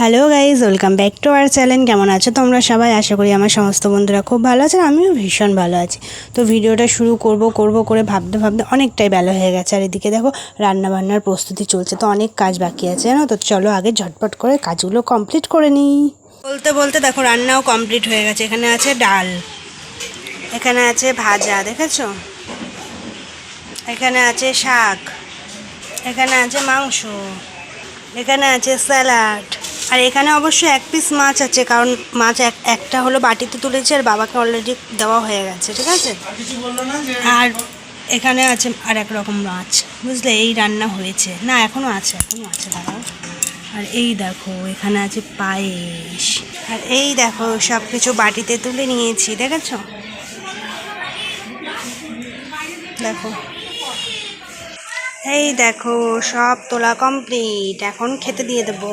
Hello guys welcome back to our channel কেমন আছো তোমরা সবাই? আশা করি আমার সমস্ত বন্ধুরা খুব ভালো আছে আর আমিও ভীষণ ভালো আছি। তো ভিডিওটা শুরু করব করব করে ভাবতে ভাবতে অনেকটাই বেলা হয়ে গেছে। আর এদিকে দেখো, রান্নাবান্নার প্রস্তুতি চলছে, তো অনেক কাজ বাকি আছে, জানো তো? চলো আগে ঝটপট করে কাজগুলো কমপ্লিট করে নিই। বলতে বলতে দেখো, রান্নাও কমপ্লিট হয়ে গেছে। এখানে আছে ডাল, এখানে আছে ভাজা, দেখেছ? এখানে আছে শাক, এখানে আছে মাংস, এখানে আছে স্যালাড। আর এখানে অবশ্য এক পিস মাছ আছে কারণ মাছ এক একটা হলো বাটিতে তুলেছে আর বাবাকে অলরেডি দেওয়া হয়ে গেছে ঠিক আছে? আর এখানে আছে আর এক রকম মাছ বুঝলে? এই রান্না হয়েছে। না এখনও আছে এখনও আছে দাঁড়াও। আর এই দেখো এখানে আছে পায়েস। আর এই দেখো সব কিছু বাটিতে তুলে নিয়েছি দেখেছ? দেখো। এই দেখো সব তোলা কমপ্লিট এখন খেতে দিয়ে দেবো।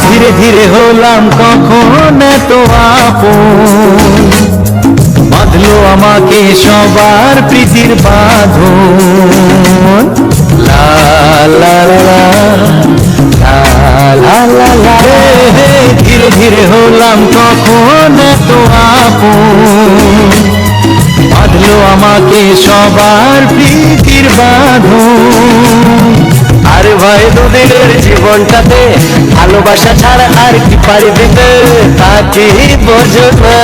ধীরে ধীরে হলাম কখন এত আপন? বাঁধলো আমাকে সবার প্রীতির বাঁধন। লা লা লা লা, লা লা ধীরে ধীরে হলাম কখন এত আপন। বাঁধলো আমাকে সবার প্রীতির বাঁধন। আরে ভাই দুদিনের জীবনটাতে ভালোবাসা ছাড়া আর কি পারি দিতে তা কি বোঝো না।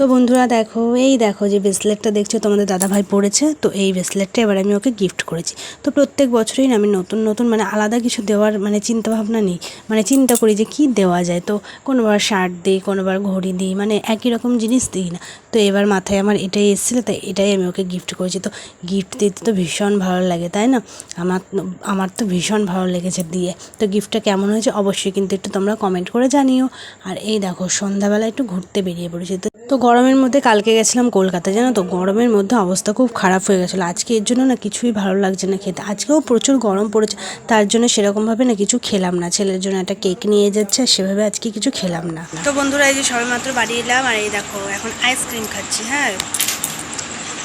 তো বন্ধুরা দেখো, এই দেখো যে ব্রেসলেটটা দেখছ, তোমাদের দাদাভাই পড়েছে তো এই ব্রেসলেটটা এবার আমি ওকে গিফট করেছি। তো প্রত্যেক বছরই আমি নতুন নতুন মানে আলাদা কিছু দেওয়ার মানে চিন্তা ভাবনা নেই। মানে চিন্তা করি যে কি দেওয়া যায়, তো কোনোবার শার্ট দিই, কোনোবার ঘড়ি দিই মানে একই রকম জিনিস দিই না। তো এবার মাথায় আমার এটাই এসেছিল, তাই এটাই আমি ওকে গিফট করেছি। তো গিফট দিতে তো ভীষণ ভালো লাগে, তাই না? আমার আমার তো ভীষণ ভালো লেগেছে দিয়ে। তো গিফটটা কেমন হয়েছে অবশ্যই কিন্তু একটু তোমরা কমেন্ট করে জানিও। আর এই দেখো সন্ধ্যাবেলা একটু ঘুরতে বেরিয়ে পড়েছি। তো গরমের মধ্যে কালকে গেছিলাম কলকাতা, জানো তো? গরমের মধ্যে অবস্থা খুব খারাপ হয়ে গেছিল। আজকে এর জন্য না কিছুই ভালো লাগছে না খেতে। আজকেও প্রচুর গরম পড়েছে, তার জন্য সেরকমভাবে না কিছু খেলাম না। ছেলের জন্য একটা কেক নিয়ে যাচ্ছে সেভাবে আজকে কিছু খেলাম না। তো বন্ধুরা, এই যে সবে মাত্র বাড়ি এলাম, আর এই দেখো, এখন আইসক্রিম খাচ্ছি হ্যাঁ?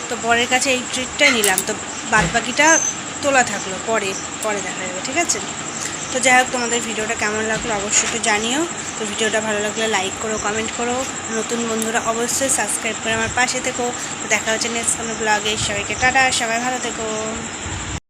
তো বরের কাছে এই ট্রিটটাই নিলাম। তো বাদ বাকিটা তোলা থাকল, পরে পরে দেখা যাবে, ঠিক আছে? তো যাই হোক, তোমাদের ভিডিওটা কেমন লাগল অবশ্যই একটু জানিও। তো ভিডিওটা ভালো লাগলে লাইক করো কমেন্ট করো। নতুন বন্ধুরা অবশ্যই সাবস্ক্রাইব করে আমার পাশে থেকো। তো দেখা হচ্ছে নেক্সট কোনো ব্লগে সবাইকে টাটা, সবাই ভালো থেকো।